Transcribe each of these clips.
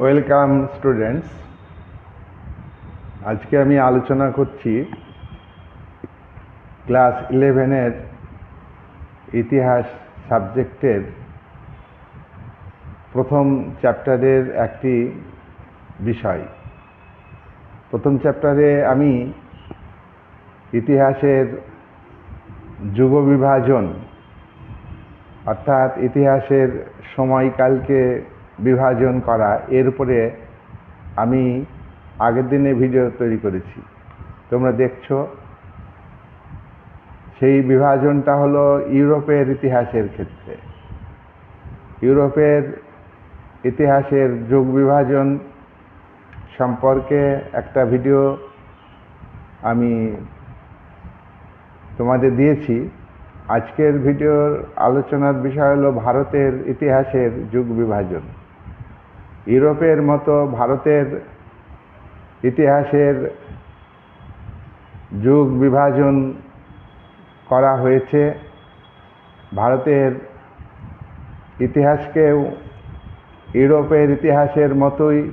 Welcome students. আজকে আমি আলোচনা করছি ক্লাস ইলেভেনের ইতিহাস সাবজেক্টের প্রথম চ্যাপ্টারের একটি বিষয়। প্রথম চ্যাপ্টারে আমি ইতিহাসের যুগ বিভাজন, অর্থাৎ ইতিহাসের সময়কালকে বিভাজন করা, এর উপরে আমি আগের দিনে ভিডিও তৈরি করেছি। তোমরা দেখছ? সেই বিভাজনটা হলো ইউরোপের ইতিহাসের ক্ষেত্রে। ইউরোপের ইতিহাসের যুগ বিভাজন সম্পর্কে একটা ভিডিও আমি তোমাদের দিয়েছি। আজকের ভিডিওর আলোচনার বিষয় হলো ভারতের ইতিহাসের যুগ বিভাজন। ইউরোপের মতো ভারতের ইতিহাসের যুগ বিভাজন করা হয়েছে। ভারতের ইতিহাসকেও ইউরোপের ইতিহাসের মতোই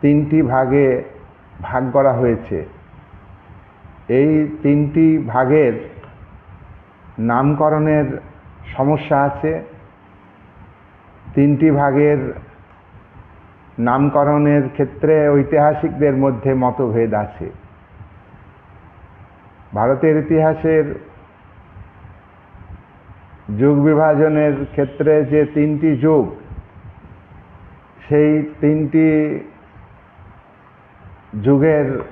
তিনটি ভাগে ভাগ করা হয়েছে। এই তিনটি ভাগের নামকরণের সমস্যা আছে। তিনটি ভাগের নামকরণের ক্ষেত্রে ঐতিহাসিকদের মধ্যে মতভেদ আছে। ভারতের ইতিহাসের যুগ বিভাজনের ক্ষেত্রে যে তিনটি যুগ, সেই তিনটি যুগের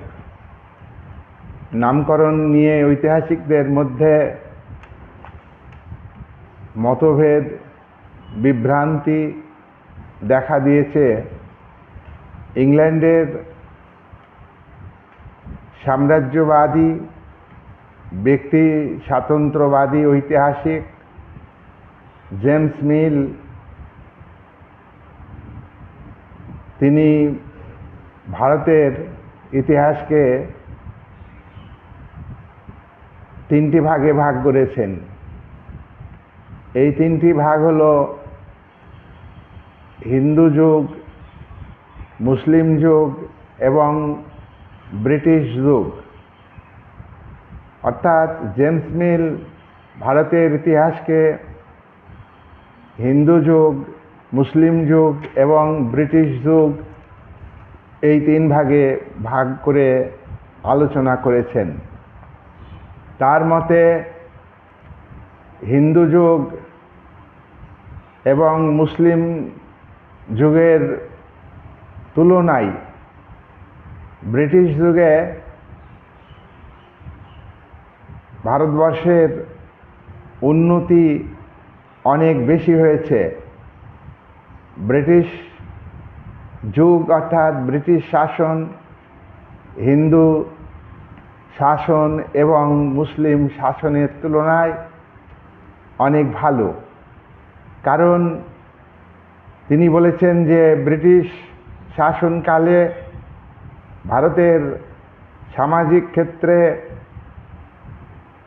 নামকরণ নিয়ে ঐতিহাসিকদের মধ্যে মতভেদ, বিভ্রান্তি দেখা দিয়েছে। ইংল্যান্ডের সাম্রাজ্যবাদী, ব্যক্তি স্বাতন্ত্র্যবাদী, ঐতিহাসিক জেমস মিল, তিনি ভারতের ইতিহাসকে তিনটি ভাগে ভাগ করেছেন। এই তিনটি ভাগ হল হিন্দু যুগ মুসলিম যুগ এবং ব্রিটিশ যুগ। অর্থাৎ জেমস মিল ভারতের ইতিহাসকে হিন্দু যুগ, মুসলিম যুগ এবং ব্রিটিশ যুগ এই তিন ভাগে ভাগ করে আলোচনা করেছেন। তার মতে হিন্দু যুগ এবং মুসলিম যুগের তুলনায় ব্রিটিশ যুগে ভারতবর্ষের উন্নতি অনেক বেশি হয়েছে। ব্রিটিশ যুগ অর্থাৎ ব্রিটিশ শাসন, হিন্দু শাসন এবং মুসলিম শাসনের তুলনায় অনেক ভালো। কারণ তিনি বলেছেন যে ব্রিটিশ শাসনকালে ভারতের সামাজিক ক্ষেত্রে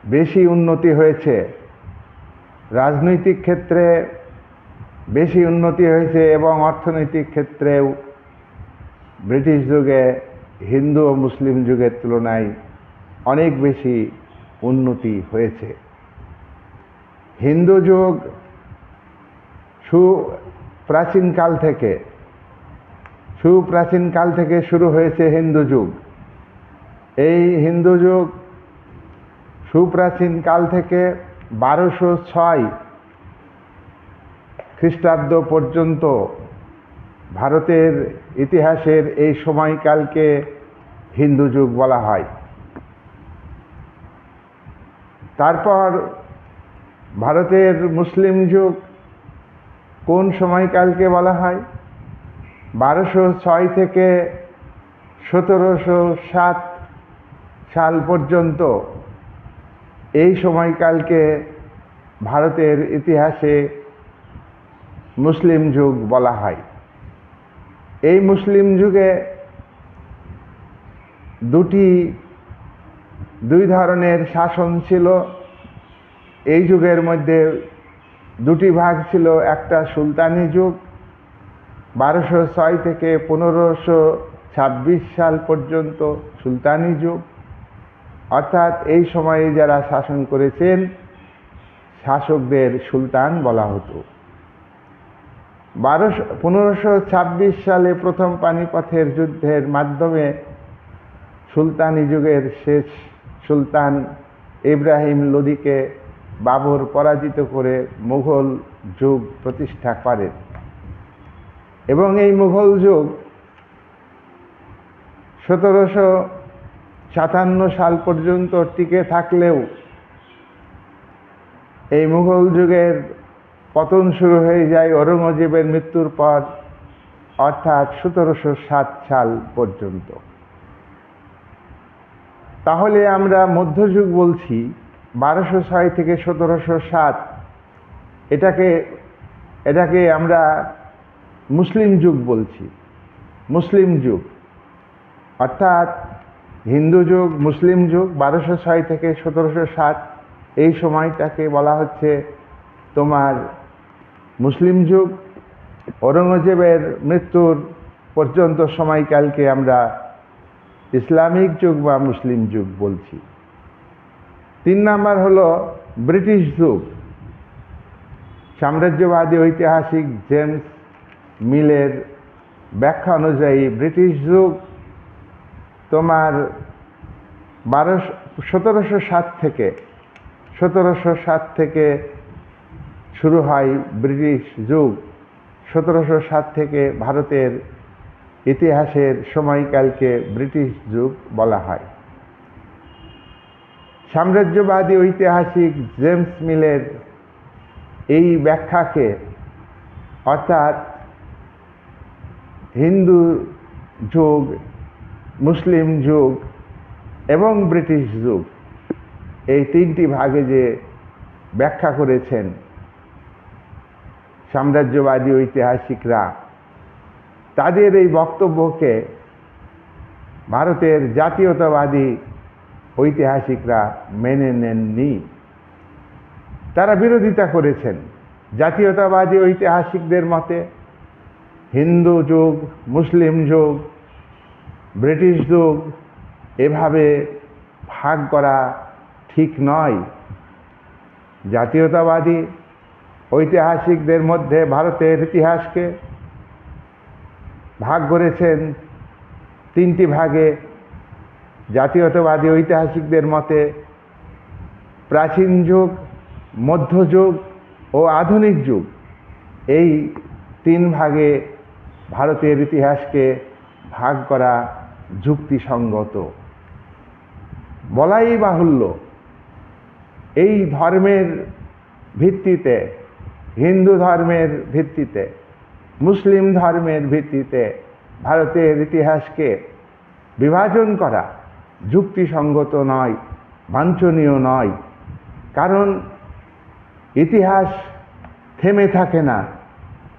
বেশি উন্নতি হয়েছে, রাজনৈতিক ক্ষেত্রে বেশি উন্নতি হয়েছে এবং অর্থনৈতিক ক্ষেত্রেও ব্রিটিশ যুগে, হিন্দু ও মুসলিম যুগের তুলনায় অনেক বেশি উন্নতি হয়েছে। হিন্দু যুগ সু, প্রাচীনকাল থেকে সুপ্রাচীনকাল থেকে শুরু হয়েছে হিন্দু যুগ। এই হিন্দু যুগ সুপ্রাচীনকাল থেকে বারোশো ছয় খ্রিস্টাব্দ পর্যন্ত ভারতের ইতিহাসের এই সময়কালকে হিন্দু যুগ বলা হয়। তারপর ভারতের মুসলিম যুগ কোন সময়কালকে বলা হয়? বারোশো ছয় থেকে সতেরোশো সাত সাল পর্যন্ত এই সময়কালকে ভারতের ইতিহাসে মুসলিম যুগ বলা হয়। এই মুসলিম যুগে দুটি, দুই ধরনের শাসন ছিল। এই যুগের মধ্যে দুটি ভাগ ছিল, একটা সুলতানি যুগ বারোশো ছয় থেকে পনেরোশো ছাব্বিশ সাল পর্যন্ত সুলতানি যুগ। অর্থাৎ এই সময়ে যারা শাসন করেছেন, শাসকদের সুলতান বলা হতো। বারোশো, পনেরোশো ছাব্বিশ সালে প্রথম পানিপথের যুদ্ধের মাধ্যমে সুলতানি যুগের শেষ সুলতান ইব্রাহিম লোদিকে বাবর পরাজিত করে মুঘল যুগ প্রতিষ্ঠা করেন। এবং এই মুঘল যুগ সতেরোশো সাতান্ন সাল পর্যন্ত টিকে থাকলেও এই মুঘল যুগের পতন শুরু হয়ে যায় ঔরঙ্গজেবের মৃত্যুর পর, অর্থাৎ সতেরোশো সাত সাল পর্যন্ত। তাহলে আমরা মধ্যযুগ বলছি, বারোশো ছয় থেকে সতেরোশো সাত। এটাকে এটাকে আমরা মুসলিম যুগ বলছি। মুসলিম যুগ। অর্থাৎ হিন্দু যুগ, মুসলিম যুগ, বারোশো ছয় থেকে সতেরোশো সাত, এই সময়টাকে বলা হচ্ছে তোমার মুসলিম যুগ। ঔরঙ্গজেবের মৃত্যুর পর্যন্ত সময়কালকে আমরা ইসলামিক যুগ বা মুসলিম যুগ বলছি। তিন নাম্বার হলো ব্রিটিশ যুগ। সাম্রাজ্যবাদী ঐতিহাসিক জেমস মিলের ব্যাখ্যা অনুযায়ী ব্রিটিশ যুগ তোমার বারোশো সতেরোশো সাত থেকে সতেরোশো সাত থেকে শুরু হয় ব্রিটিশ যুগ। সতেরোশো সাত থেকে ভারতের ইতিহাসের সময়কালকে ব্রিটিশ যুগ বলা হয়। সাম্রাজ্যবাদী ঐতিহাসিক জেমস মিলের এই ব্যাখ্যাকে, অর্থাৎ হিন্দু যুগ, মুসলিম যুগ এবং ব্রিটিশ যুগ এই তিনটি ভাগে যে ব্যাখ্যা করেছেন সাম্রাজ্যবাদী ঐতিহাসিকরা, তাদের এই বক্তব্যকে ভারতের জাতীয়তাবাদী ঐতিহাসিকরা মেনে নেননি। তারা বিরোধিতা করেছেন জাতীয়তাবাদী ঐতিহাসিকদের মতে হিন্দু যুগ, মুসলিম যুগ, ব্রিটিশ যুগ, এভাবে ভাগ করা ঠিক নয়। জাতীয়তাবাদী ঐতিহাসিকদের মধ্যে ভারতের ইতিহাসকে ভাগ করেছেন তিনটি ভাগে। জাতীয়তাবাদী ঐতিহাসিকদের মতে প্রাচীন যুগ মধ্যযুগ ও আধুনিক যুগ এই তিন ভাগে ভারতের ইতিহাসকে ভাগ করা যুক্তিসঙ্গত। বলাই বাহুল্য, এই ধর্মের ভিত্তিতে, হিন্দু ধর্মের ভিত্তিতে, মুসলিম ধর্মের ভিত্তিতে ভারতের ইতিহাসকে বিভাজন করা যুক্তিসঙ্গত নয়, বাঞ্ছনীয় নয়। কারণ ইতিহাস থেমে থাকে না,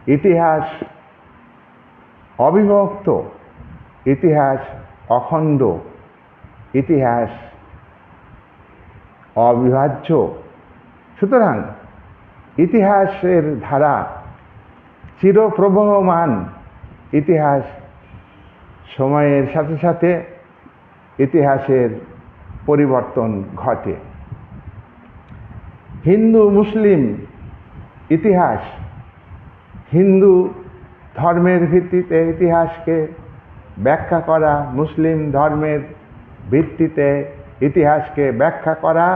ইতিহাস অবিভক্ত, ইতিহাস অখণ্ড, ইতিহাস অবিভাজ্য। সুতরাং ইতিহাসের ধারা চিরপ্রবহমান। ইতিহাস সময়ের সাথে সাথে ইতিহাসের পরিবর্তন ঘটে। হিন্দু মুসলিম ইতিহাস হিন্দু ধর্মের ভিত্তিতে ইতিহাসকে ব্যাখ্যা করা, মুসলিম ধর্মের ভিত্তিতে ইতিহাসকে ব্যাখ্যা করা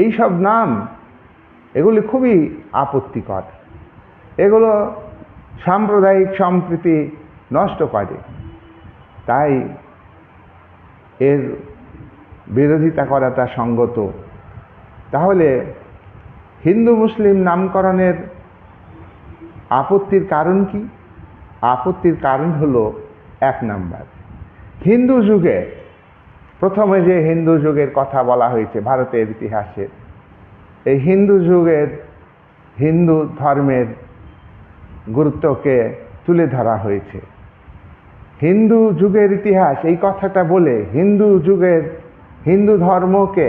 এই সব নাম, এগুলি খুবই আপত্তিকর। এগুলো সাম্প্রদায়িক সম্প্রীতি নষ্ট করে। তাই এর বিরোধিতা করাটা সঙ্গত। তাহলে হিন্দু মুসলিম নামকরণের আপত্তির কারণ কি? আপত্তির কারণ হলো এক নাম্বার, হিন্দু যুগে, প্রথমে যে হিন্দু যুগের কথা বলা হয়েছে ভারতের ইতিহাসে, এই হিন্দু যুগের হিন্দু ধর্মের গুরুত্বকে তুলে ধরা হয়েছে। হিন্দু যুগের ইতিহাস, এই কথাটা বলে হিন্দু যুগের হিন্দু ধর্মকে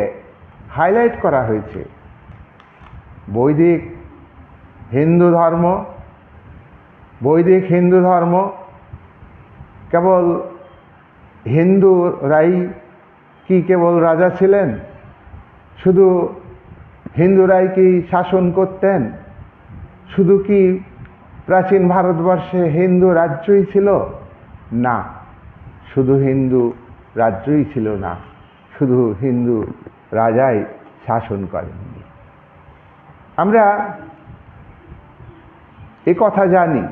হাইলাইট করা হয়েছে। বৈদিক হিন্দু ধর্ম বৈদিক হিন্দু ধর্ম কেবল হিন্দুরাই কি কেবল রাজা ছিলেন? শুধু হিন্দুরাই কি শাসন করতেন? শুধু কি প্রাচীন ভারতবর্ষে হিন্দু রাজ্যই ছিল? না, শুধু হিন্দু রাজ্যই ছিল না, শুধু হিন্দু রাজাই শাসন করেননি আমরা কথা জানি।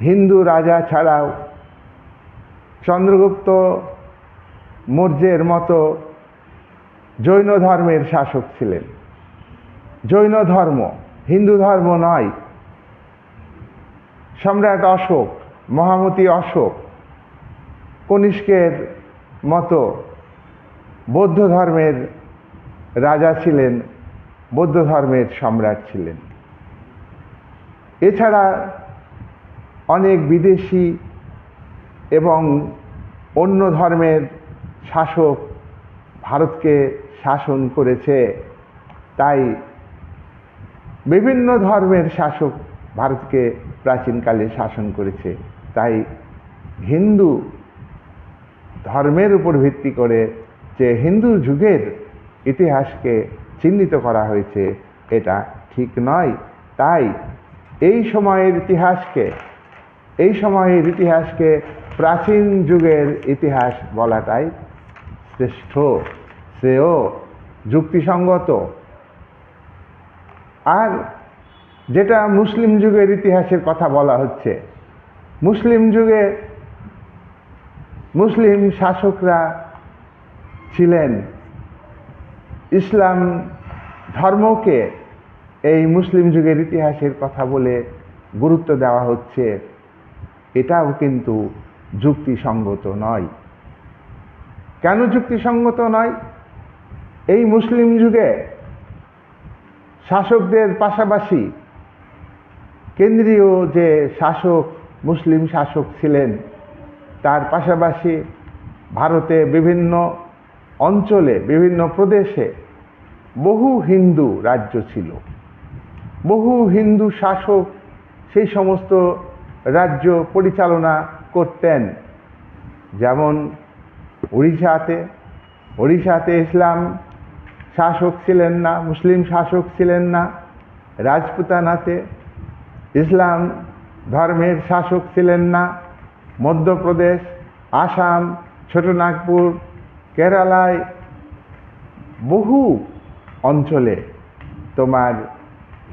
হিন্দু রাজা ছাড়াও চন্দ্রগুপ্ত মৌর্যের মতো জৈন ধর্মের শাসক ছিলেন। জৈন ধর্ম, হিন্দু ধর্ম নয়। সম্রাট অশোক, মহামতি অশোক কনিষ্কের মতো বৌদ্ধ ধর্মের রাজা ছিলেন, বৌদ্ধ ধর্মের সম্রাট ছিলেন। এছাড়া অনেক বিদেশি এবং অন্য ধর্মের শাসক ভারতকে শাসন করেছে। তাই বিভিন্ন ধর্মের শাসক ভারতকে প্রাচীনকালে শাসন করেছে। তাই হিন্দু ধর্মের উপর ভিত্তি করে যে হিন্দু যুগের ইতিহাসকে চিহ্নিত করা হয়েছে, এটা ঠিক নয়। তাই এই সময়ের ইতিহাসকে এই সময়ের ইতিহাসকে প্রাচীন যুগের ইতিহাস বলাটাই শ্রেষ্ঠ, শ্রেয়, যুক্তিসঙ্গত। আর যেটা মুসলিম যুগের ইতিহাসের কথা বলা হচ্ছে, মুসলিম যুগে মুসলিম শাসকরা ছিলেন। ইসলাম ধর্মকে এই মুসলিম যুগের ইতিহাসের কথা বলে গুরুত্ব দেওয়া হচ্ছে। এটাও কিন্তু যুক্তিসঙ্গত নয়। কেন যুক্তিসঙ্গত নয়? এই মুসলিম যুগে শাসকদের পাশাপাশি কেন্দ্রীয় যে শাসক, মুসলিম শাসক ছিলেন, তার পাশাপাশি ভারতে বিভিন্ন অঞ্চলে, বিভিন্ন প্রদেশে বহু হিন্দু রাজ্য ছিল। বহু হিন্দু শাসক সেই সমস্ত রাজ্য পরিচালনা করতেন। যেমন উড়িষ্যাতে উড়িষ্যাতে ইসলাম শাসক ছিলেন না, মুসলিম শাসক ছিলেন না, রাজপুতানাতে ইসলাম ধর্মের শাসক ছিলেন না, মধ্যপ্রদেশ, আসাম, ছোটনাগপুর, কেরালায় বহু অঞ্চলে তোমার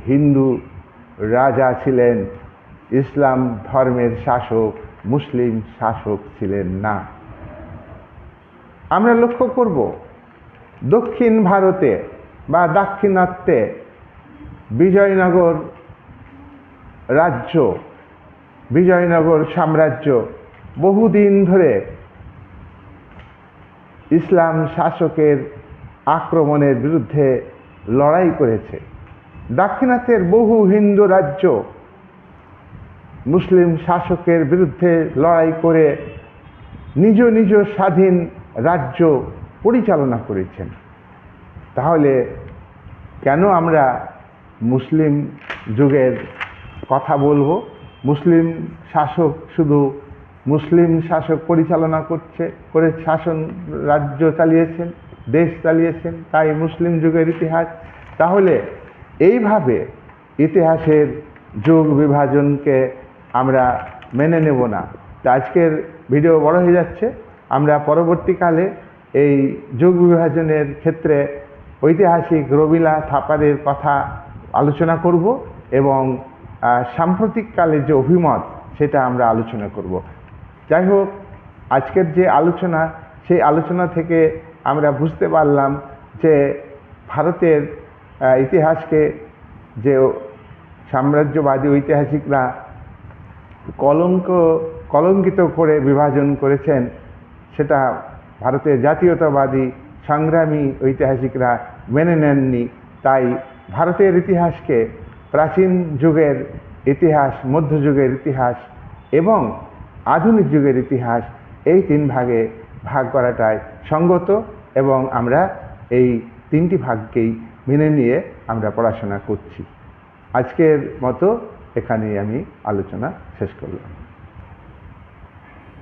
হিন্দু রাজা ছিলেন। ইসলাম ধর্মের শাসক, মুসলিম শাসক ছিলেন না। আমরা লক্ষ্য করব, দক্ষিণ ভারতে বা দাক্ষিণাত্যে বিজয়নগর রাজ্য, বিজয়নগর সাম্রাজ্য বহুদিন ধরে ইসলাম শাসকের আক্রমণের বিরুদ্ধে লড়াই করেছে। দাক্ষিণাত্যের বহু হিন্দু রাজ্য মুসলিম শাসকের বিরুদ্ধে লড়াই করে নিজ নিজ স্বাধীন রাজ্য পরিচালনা করেছেন। তাহলে কেন আমরা মুসলিম যুগের কথা বলব? মুসলিম শাসক শুধু মুসলিম শাসক পরিচালনা করছে, করে শাসন রাজ্য চালিয়েছেন, দেশ চালিয়েছেন, তাই মুসলিম যুগের ইতিহাস। তাহলে এইভাবে ইতিহাসের যুগ বিভাজনকে আমরা মেনে নেব না। তো আজকের ভিডিও বড় হয়ে যাচ্ছে। আমরা পরবর্তীকালে এই যুগ বিভাজনের ক্ষেত্রে ঐতিহাসিক রবিলা থাপারের কথা আলোচনা করব এবং সাম্প্রতিককালে যে অভিমত সেটা আমরা আলোচনা করব। যাই হোক, আজকের যে আলোচনা, সেই আলোচনা থেকে আমরা বুঝতে পারলাম যে ভারতের ইতিহাসকে যে সাম্রাজ্যবাদী ঐতিহাসিকরা কলঙ্ক, কলঙ্কিত করে বিভাজন করেছেন, সেটা ভারতের জাতীয়তাবাদী সংগ্রামী ঐতিহাসিকরা মেনে নেননি। তাই ভারতের ইতিহাসকে প্রাচীন যুগের ইতিহাস মধ্যযুগের ইতিহাস এবং আধুনিক যুগের ইতিহাস এই তিন ভাগে ভাগ করাটাই সঙ্গত এবং আমরা এই তিনটি ভাগকেই মেনে নিয়ে আমরা পড়াশোনা করছি। আজকের মতো এখানেই আমি আলোচনা শেষ করলাম।